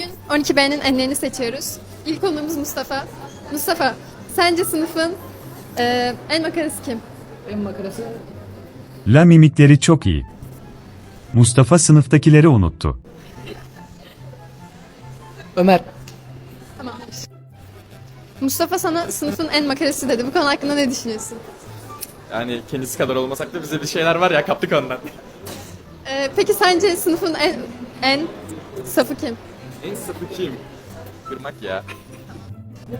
Bugün 12B'nin enlerini seçiyoruz. İlk konuğumuz Mustafa. Mustafa, sence sınıfın e, en makarası kim? En makarası La mimikleri çok iyi. Mustafa sınıftakileri unuttu. Ömer. Tamamdır. Mustafa sana sınıfın en makarası dedi. Bu konu hakkında ne düşünüyorsun? Yani kendisi kadar olmasak da bize bir şeyler var ya kaptık ondan. E, peki sence sınıfın en en safı kim? En kim? Kırmak ya.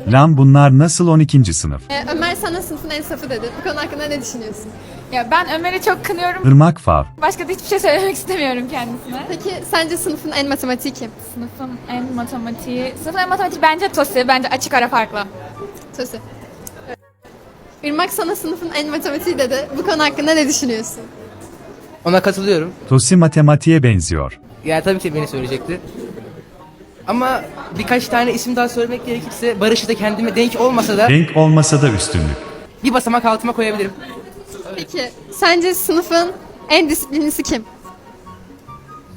Lan bunlar nasıl 12. sınıf? E, Ömer sana sınıfın en safı dedi. Bu konu hakkında ne düşünüyorsun? Ya ben Ömer'i çok kınıyorum. Irmak fav. Başka da hiçbir şey söylemek istemiyorum kendisine. Peki sence sınıfın en matematiği kim? Sınıfın en matematiği... Sınıfın en matematiği bence Tosi. Bence açık ara farklı. Söz. Irmak sana sınıfın en matematiği dedi. Bu konu hakkında ne düşünüyorsun? Ona katılıyorum. Tosi matematiğe benziyor. Yani tabii ki beni söyleyecekti. Ama birkaç tane isim daha söylemek gerekirse Barış'ı da kendime denk olmasa da Denk olmasa da üstünlük. bir basamak altıma koyabilirim. Peki sence sınıfın en disiplinlisi kim?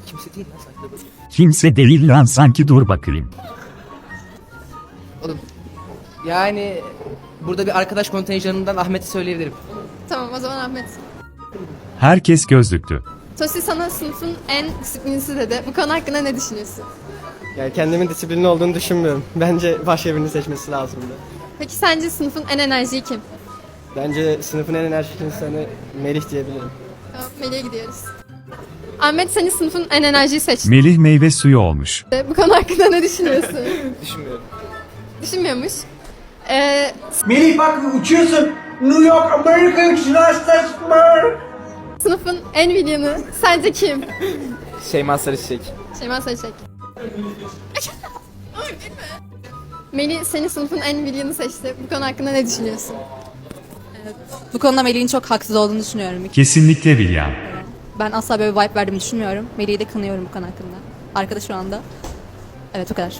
Kimse değil lan sanki. Kimse değil lan sanki dur bakayım. Oğlum. Yani burada bir arkadaş kontenjanından Ahmet'i söyleyebilirim. Tamam o zaman Ahmet. Herkes gözlüktü. Tosi sana sınıfın en disiplinlisi dedi. Bu konu hakkında ne düşünüyorsun? Yani kendimin disiplinli olduğunu düşünmüyorum. Bence başka birini seçmesi lazımdı. Peki sence sınıfın en enerjiyi kim? Bence sınıfın en enerjik insanı Melih diyebilirim. Tamam, Melih'e gidiyoruz. Ahmet seni sınıfın en enerjiyi seçti. Melih meyve suyu olmuş. Bu konu hakkında ne düşünüyorsun? Düşünmüyorum. Düşünmüyormuş. Ee, Melih bak uçuyorsun. New York Amerika Üniversitesi. sınıfın en villainı sence kim? Şeyma Sarıçek. Şeyma Saçek. Melih seni sınıfın en villainı seçti. Bu konu hakkında ne düşünüyorsun? Bu konuda Melih'in çok haksız olduğunu düşünüyorum. Kesinlikle William. Ben asla böyle bir vibe verdiğimi düşünmüyorum. Melih'i de kınıyorum bu konu hakkında. Arkadaş şu anda. Evet o kadar.